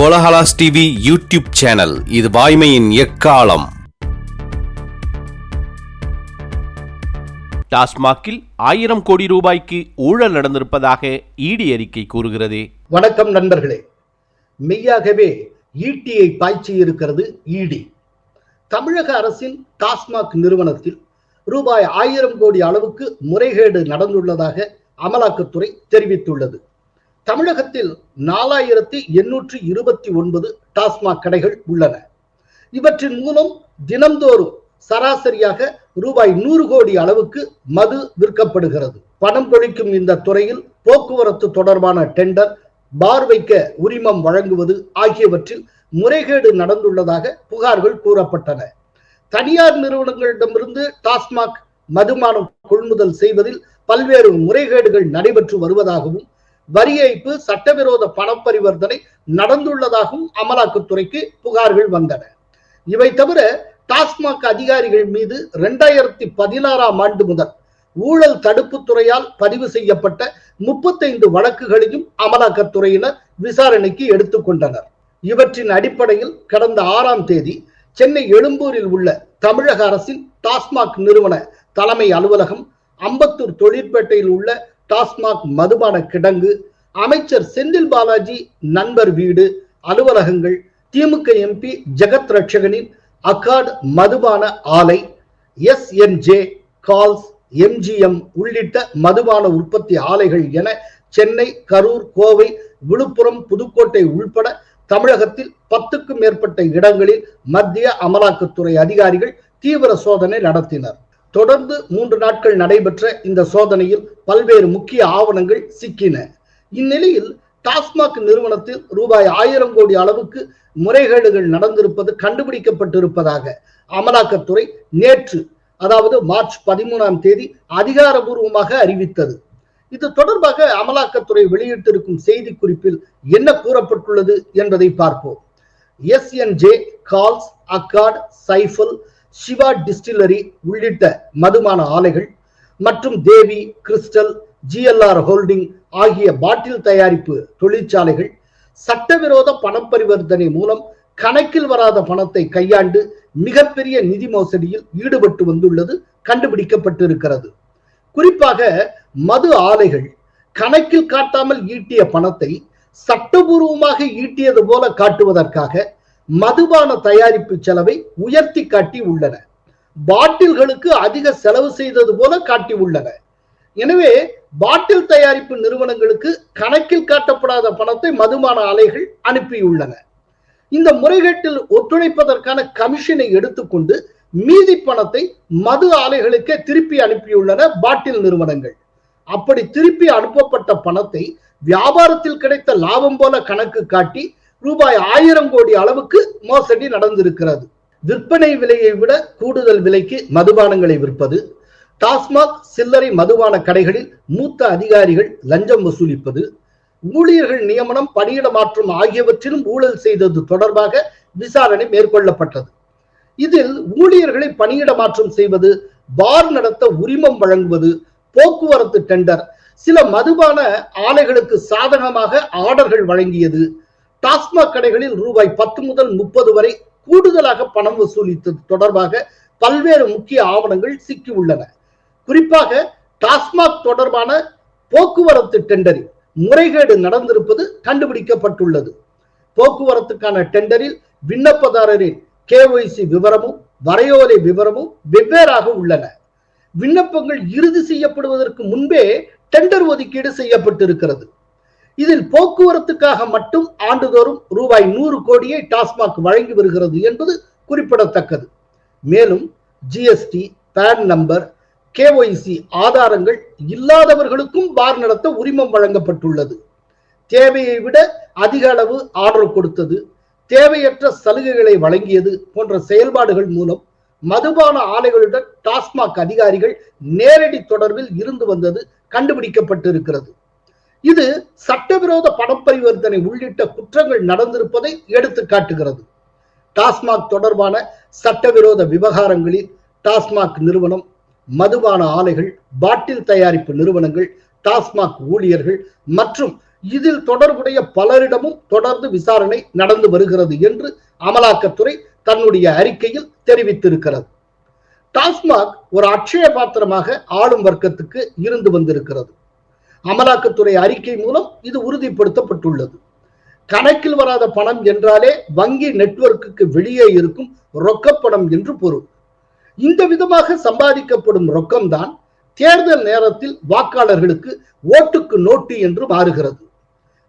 Kolahalas TV YouTube channel இது வாய்மையின் எக்காலம். டாஸ்மாகில் ஆயிரம் கோடி ரூபாய்க்கு ஊழல் நடந்திருப்பதாக இடி அறிக்கை கூறுகிறது. வணக்கம் நண்பர்களே. மெய்யாகவே ஈட்டியை பாய்ச்சி இருக்கிறது ஈடி தமிழக அரசின் டாஸ்மாக் நிறுவனத்தில் ரூபாய் ஆயிரம் கோடி அளவுக்கு முறைகேடு நடந்துள்ளதாக அமலாக்கத்துறை தெரிவித்துள்ளது. தமிழகத்தில் நாலாயிரத்தி எண்ணூற்றி இருபத்தி ஒன்பது டாஸ்மாக் கடைகள் உள்ளன. இவற்றின் மூலம் தினம்தோறும் சராசரியாக ரூபாய் நூறு கோடி அளவுக்கு மது விற்கப்படுகிறது. பணம் கொழிக்கும் இந்த துறையில் போக்குவரத்து தொடர்பான டெண்டர் பார் வைக்க உரிமம் வழங்குவது ஆகியவற்றில் முறைகேடு நடந்துள்ளதாக புகார்கள் கூறப்பட்டன. தனியார் நிறுவனங்களிடமிருந்து டாஸ்மாக் மதுமானம் கொள்முதல் செய்வதில் பல்வேறு முறைகேடுகள் நடைபெற்று வருவதாகவும் வரி ஏய்ப்பு சட்டவிரோத பண பரிவர்த்தனை நடந்துள்ளதாகவும் அமலாக்கத்துறைக்கு புகார்கள் வந்தன. இவை தவிர டாஸ்மாக் அதிகாரிகள் மீது இரண்டாயிரத்தி பதினாறாம் ஆண்டு முதல் ஊழல் தடுப்பு துறையால் பதிவு செய்யப்பட்ட முப்பத்தைந்து வழக்குகளையும் அமலாக்கத்துறையினர் விசாரணைக்கு எடுத்துக்கொண்டனர் இவற்றின் அடிப்படையில் கடந்த ஆறாம் தேதி சென்னை எழும்பூரில் உள்ள தமிழக அரசின் டாஸ்மாக் நிறுவன தலைமை அலுவலகம் அம்பத்தூர் தொழிற்பேட்டையில் உள்ள டாஸ்மாக் மதுபான கிடங்கு அமைச்சர் செந்தில் பாலாஜி நண்பர் வீடு அலுவலகங்கள் திமுக எம்பி ஜெகத் ரட்சகனின் அகாட் மதுபான ஆலை S N J Kals MGM உள்ளிட்ட மதுபான உற்பத்தி ஆலைகள் என சென்னை கரூர் கோவை விழுப்புரம் புதுக்கோட்டை உள்பட தமிழகத்தில் பத்துக்கும் மேற்பட்ட இடங்களில் மத்திய அமலாக்கத்துறை அதிகாரிகள் தீவிர சோதனை நடத்தினர். தொடர்ந்து மூன்று நாட்கள் நடைபெற்ற இந்த சோதனையில் பல்வேறு முக்கிய ஆவணங்கள் சிக்கின. இந்நிலையில் டாஸ்மாக் நிறுவனத்தில் ரூபாய் ஆயிரம் கோடி அளவுக்கு முறைகேடுகள் நடந்திருப்பது கண்டுபிடிக்கப்பட்டிருப்பதாக அமலாக்கத்துறை நேற்று அதாவது மார்ச் பதிமூணாம் தேதி அதிகாரபூர்வமாக அறிவித்தது. இது தொடர்பாக அமலாக்கத்துறை வெளியிட்டிருக்கும் செய்தி குறிப்பில் என்ன கூறப்பட்டுள்ளது என்பதை பார்ப்போம். எஸ் என் ஜே கால்ஸ் அக்காட் சைஃபல் சிவா டிஸ்டிலரி உள்ளிட்ட மதுமான ஆலைகள் மற்றும் தேவி கிறிஸ்டல் ஜிஎல்ஆர் ஹோல்டிங் ஆகிய பாட்டில் தயாரிப்பு தொழிற்சாலைகள் சட்டவிரோத பண பரிவர்த்தனை மூலம் கணக்கில் வராத பணத்தை கையாண்டு மிகப்பெரிய நிதி மோசடியில் ஈடுபட்டு வந்துள்ளது கண்டுபிடிக்கப்பட்டிருக்கிறது. குறிப்பாக மது ஆலைகள் கணக்கில் காட்டாமல் ஈட்டிய பணத்தை சட்டபூர்வமாக ஈட்டியது போல காட்டுவதற்காக மதுபான தயாரிப்பு செலவை உயர்த்தி காட்டி உள்ளன. பாட்டில்களுக்கு அதிக செலவு செய்தது போல காட்டி உள்ளன. எனவே பாட்டில் தயாரிப்பு நிறுவனங்களுக்கு கணக்கில் காட்டப்படாத பணத்தை மதுபான ஆலைகள் அனுப்பியுள்ளன. இந்த முறைகேட்டில் ஒத்துழைப்பதற்கான கமிஷனை எடுத்துக்கொண்டு மீதி பணத்தை மது ஆலைகளுக்கே திருப்பி அனுப்பியுள்ளன பாட்டில் நிறுவனங்கள். அப்படி திருப்பி அனுப்பப்பட்ட பணத்தை வியாபாரத்தில் கிடைத்த லாபம் போல கணக்கு காட்டி ரூபாய் ஆயிரம் கோடி அளவுக்கு மோசடி நடந்திருக்கிறது. விற்பனை விலையை விட கூடுதல் விலைக்கு மதுபானங்களை விற்பது டாஸ்மாக் சில்லறை மதுபான கடைகளில் மூத்த அதிகாரிகள் லஞ்சம் வசூலிப்பது ஊழியர்கள் நியமனம் பணியிட மாற்றம் ஆகியவற்றிலும் ஊழல் செய்தது தொடர்பாக விசாரணை மேற்கொள்ளப்பட்டது. இதில் ஊழியர்களை பணியிட மாற்றம் செய்வது பார் நடத்த உரிமம் வழங்குவது போக்குவரத்து டெண்டர் சில மதுபான ஆலைகளுக்கு சாதகமாக ஆர்டர்கள் வழங்கியது டாஸ்மாக் கடைகளில் ரூபாய் பத்து முதல் முப்பது வரை கூடுதலாக பணம் வசூலித்தது தொடர்பாக பல்வேறு முக்கிய ஆவணங்கள் சிக்கி உள்ளன. குறிப்பாக டாஸ்மாக் தொடர்பான போக்குவரத்து டெண்டரில் முறைகேடு நடந்திருப்பது கண்டுபிடிக்கப்பட்டுள்ளது. போக்குவரத்துக்கான டெண்டரில் விண்ணப்பதாரரின் கேஒய்சி விவரமும் வரையோலை விவரமும் வெவ்வேறாக உள்ளன. விண்ணப்பங்கள் இறுதி செய்யப்படுவதற்கு முன்பே டெண்டர் ஒதுக்கீடு செய்யப்பட்டிருக்கிறது. இதில் போக்குவரத்துக்காக மட்டும் ஆண்டுதோறும் ரூபாய் நூறு கோடியை டாஸ்மாக் வழங்கி வருகிறது என்பது குறிப்பிடத்தக்கது. மேலும் ஜிஎஸ்டி பேன் நம்பர் கேஒய்சி ஆதாரங்கள் இல்லாதவர்களுக்கும் பார் நடத்த உரிமம் வழங்கப்பட்டுள்ளது. தேவையை விட அதிக அளவு ஆர்டர் கொடுத்தது தேவையற்ற சலுகைகளை வழங்கியது போன்ற செயல்பாடுகள் மூலம் மதுபான ஆலைகளுடன் டாஸ்மாக் அதிகாரிகள் நேரடி தொடர்பில் இருந்து வந்தது கண்டுபிடிக்கப்பட்டிருக்கிறது. இது சட்டவிரோத பண பரிவர்த்தனை உள்ளிட்ட குற்றங்கள் நடந்திருப்பதை எடுத்து காட்டுகிறது. டாஸ்மாக் தொடர்பான சட்டவிரோத விவகாரங்களில் டாஸ்மாக் நிறுவனம் மதுபான ஆலைகள் பாட்டில் தயாரிப்பு நிறுவனங்கள் டாஸ்மாக் ஊழியர்கள் மற்றும் இதில் தொடர்புடைய பலரிடமும் தொடர்ந்து விசாரணை நடந்து வருகிறது என்று அமலாக்கத்துறை தன்னுடைய அறிக்கையில் தெரிவித்திருக்கிறது. டாஸ்மாக் ஒரு அட்சய பாத்திரமாக ஆளும் வர்க்கத்துக்கு இருந்து வந்திருக்கிறது. அமலாக்கத்துறை அறிக்கை மூலம் இது உறுதிப்படுத்தப்பட்டுள்ளது. கணக்கில் வராத பணம் என்றாலே வங்கி நெட்வொர்க்குக்கு வெளியே இருக்கும் ரொக்கப்பணம் என்று பொருள். இந்த விதமாக சம்பாதிக்கப்படும் ரொக்கம்தான் தேர்தல் நேரத்தில் வாக்காளர்களுக்கு ஓட்டுக்கு நோட்டு என்று மாறுகிறது.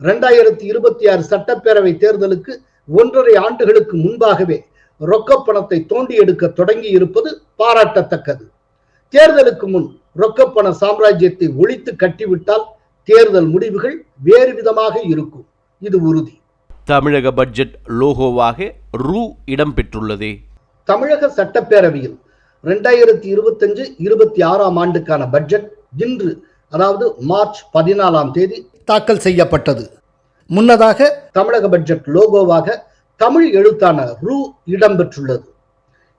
இரண்டாயிரத்தி இருபத்தி ஆறு சட்டப்பேரவை தேர்தலுக்கு ஒன்றரை ஆண்டுகளுக்கு முன்பாகவே ரொக்க பணத்தை தோண்டி எடுக்க தொடங்கி இருப்பது பாராட்டத்தக்கது. தேர்தலுக்கு முன் ரொக்கப்பண சாம்ராஜ்யத்தை ஒழித்து கட்டிவிட்டால் தேர்தல் முடிவுகள் வேறு விதமாக இருக்கும். இது உறுதி. தமிழக பட்ஜெட் லோகோவாக ரூ இடம்பெற்றுள்ளதே தமிழக சட்டப்பேரவையில் ரெண்டாயிரத்தி இருபத்தஞ்சு இருபத்தி ஆறாம் ஆண்டுக்கான பட்ஜெட் இன்று அதாவது மார்ச் பதினாலாம் தேதி தாக்கல் செய்யப்பட்டது. முன்னதாக தமிழக பட்ஜெட் லோகோவாக தமிழ் எழுத்தான ரூ இடம்பெற்றுள்ளது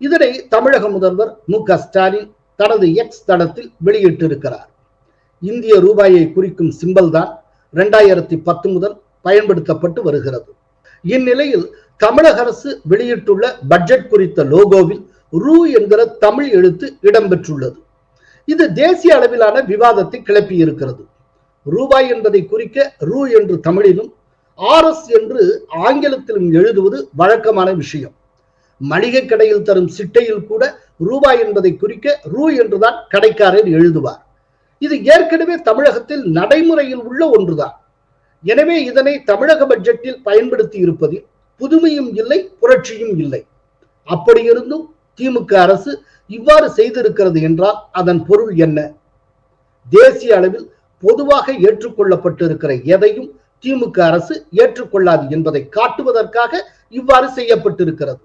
இதனை தமிழக முதல்வர் மு க ஸ்டாலின் தனது எக்ஸ் தளத்தில் வெளியிட்டிருக்கிறார். இந்திய ரூபாயை குறிக்கும் சிம்பல் தான் இரண்டாயிரத்தி பத்து முதல் பயன்படுத்தப்பட்டு வருகிறது. இந்நிலையில் தமிழக அரசு வெளியிட்டுள்ள பட்ஜெட் குறித்த லோகோவில் ரூ என்கிற தமிழ் எழுத்து இடம்பெற்றுள்ளது. இது தேசிய அளவிலான விவாதத்தை கிளப்பி இருக்கிறது ரூபாய் என்பதை குறிக்க ரூ என்று தமிழிலும் ஆர் எஸ் என்று ஆங்கிலத்திலும் எழுதுவது வழக்கமான விஷயம். மளிகை கடையில் தரும் சிட்டையில் கூட ரூபாய் என்பதை குறிக்க ரூ என்றுதான் கடைக்காரர் எழுதுவார். இது ஏற்கனவே தமிழகத்தில் நடைமுறையில் உள்ள ஒன்றுதான். எனவே இதனை தமிழக பட்ஜெட்டில் பயன்படுத்தி இருப்பதில் புதுமையும் இல்லை புரட்சியும் இல்லை. அப்படியிருந்தும் திமுக அரசு இவ்வாறு செய்திருக்கிறது என்றால் அதன் பொருள் என்ன? தேசிய அளவில் பொதுவாக ஏற்றுக்கொள்ளப்பட்டிருக்கிற எதையும் திமுக அரசு ஏற்றுக்கொள்ளாது என்பதை காட்டுவதற்காக இவ்வாறு செய்யப்பட்டிருக்கிறது.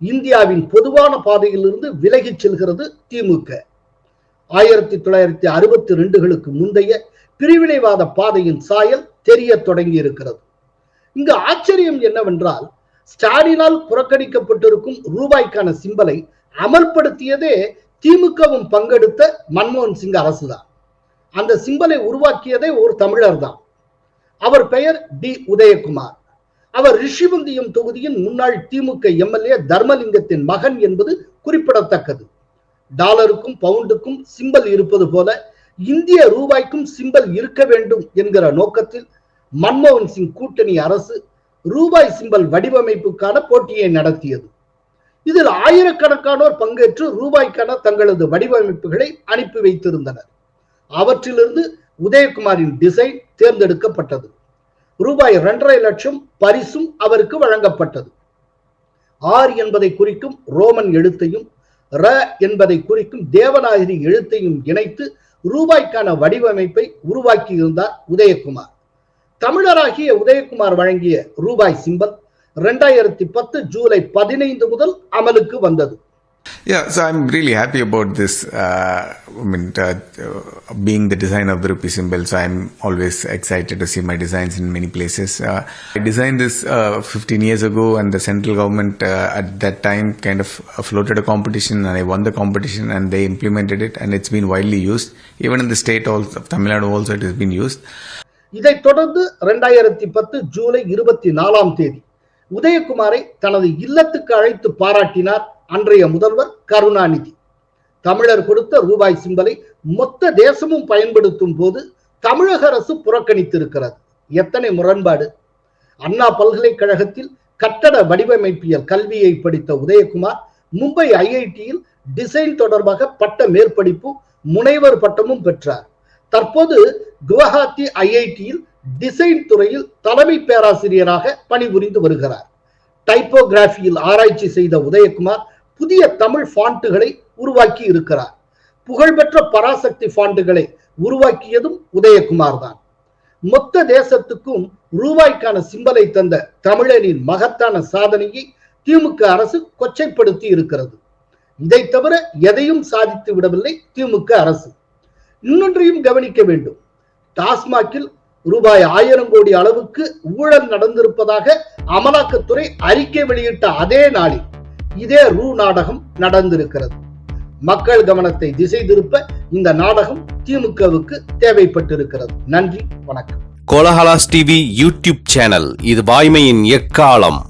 இந்தியாவின் பொதுவான பாதையிலிருந்து விலகிச் செல்கிறது திமுக. ஆயிரத்தி தொள்ளாயிரத்தி அறுபத்தி ரெண்டுகளுக்கு முந்தைய பிரிவினைவாத பாதையின் சாயல் தெரிய தொடங்கி இருக்கிறது. இங்கு ஆச்சரியம் என்னவென்றால் ஸ்டாலினால் புறக்கணிக்கப்பட்டிருக்கும் ரூபாய்க்கான சிம்பலை அமல்படுத்தியதே திமுகவும் பங்கெடுத்த மன்மோகன் சிங் அரசுதான். அந்த சிம்பலை உருவாக்கியதே ஒரு தமிழர் தான் அவர் பெயர் டி. உதயகுமார். அவர் ரிஷிவந்தியம் தொகுதியின் முன்னாள் திமுக எம்எல்ஏ தர்மலிங்கத்தின் மகன் என்பது குறிப்பிடத்தக்கது. டாலருக்கும் பவுண்டுக்கும் சிம்பல் இருப்பது போல இந்திய ரூபாய்க்கும் சிம்பல் இருக்க வேண்டும் என்கிற நோக்கத்தில் மன்மோகன் சிங் கூட்டணி அரசு ரூபாய் சிம்பல் வடிவமைப்புக்கான போட்டியை நடத்தியது. இதில் ஆயிரக்கணக்கானோர் பங்கேற்று ரூபாய்க்கான தங்களது வடிவமைப்புகளை அனுப்பி வைத்திருந்தனர். அவற்றிலிருந்து உதயகுமாரின் டிசைன் தேர்ந்தெடுக்கப்பட்டது. ரூபாய் இரண்டரை லட்சம் பரிசும் அவருக்கு வழங்கப்பட்டது. ஆர் என்பதை குறிக்கும் ரோமன் எழுத்தையும் ர என்பதை குறிக்கும் தேவநாயகி எழுத்தையும் இணைத்து ரூபாய்க்கான வடிவமைப்பை உருவாக்கியிருந்தார் உதயகுமார். தமிழராகிய உதயகுமார் வழங்கிய ரூபாய் சிம்பல் ரெண்டாயிரத்தி பத்து ஜூலை பதினைந்து முதல் அமலுக்கு வந்தது. Yeah, so I'm really happy about this. Uh, I mean, uh, being the designer of the rupee symbol, so I'm always excited to see my designs in many places. Uh, I designed this uh, 15 years ago, and the central government uh, at that time kind of floated a competition, and I won the competition, and they implemented it, and it's been widely used. Even in the state also, of Tamil Nadu also, it has been used. இதைத் தொடர்ந்து ரெண்டாயிரத்தி பத்து ஜூலை இருபத்தி நாலாம் தேதி உதயகுமாரை தனது இல்லத்துக்கு அழைத்து பாராட்டினார் அன்றைய முதல்வர் கருணாநிதி. தமிழர் கொடுத்த ரூபாய் சிம்பலை மொத்த தேசமும் பயன்படுத்தும் போது தமிழக அரசு புறக்கணித்திருக்கிறது. எத்தனை முரண்பாடு. அண்ணா பல்கலைக்கழகத்தில் கட்டட வடிவமைப்பியல் கல்வியை படித்த உதயகுமார் மும்பை ஐஐடியில் டிசைன் தொடர்பாக பட்ட மேற்படிப்பு முனைவர் பட்டமும் பெற்றார். தற்போது குவஹாத்தி ஐஐடியில் டிசைன் துறையில் தலைமை பேராசிரியராக பணிபுரிந்து வருகிறார். டைப்போகிராஃபியில் ஆராய்ச்சி செய்த உதயகுமார் புதிய தமிழ் ஃபாண்ட்டுகளை உருவாக்கி இருக்கிறார். புகழ்பெற்ற பராசக்தி ஃபாண்டுகளை உருவாக்கியதும் உதயகுமார் தான். மொத்த தேசத்துக்கும் ரூபாய்க்கான சிம்பலை தந்த தமிழனின் மகத்தான சாதனையை திமுக அரசு கொச்சைப்படுத்தி இருக்கிறது. இதை தவிர எதையும் சாதித்து விடவில்லை திமுக அரசு. இன்னொன்றையும் கவனிக்க வேண்டும். டாஸ்மாகில் ரூபாய் ஆயிரம் கோடி அளவுக்கு ஊழல் நடந்திருப்பதாக அமலாக்கத்துறை அறிக்கை வெளியிட்ட அதே நாளில் இதே ரூ நாடகம் நடந்திருக்கிறது. மக்கள் கவனத்தை திசை திருப்ப இந்த நாடகம் திமுகவுக்கு தேவைப்பட்டிருக்கிறது. நன்றி வணக்கம். கோலஹலாஸ் டிவி யூடியூப் சேனல் இது வாய்மையின் எக்காலம்.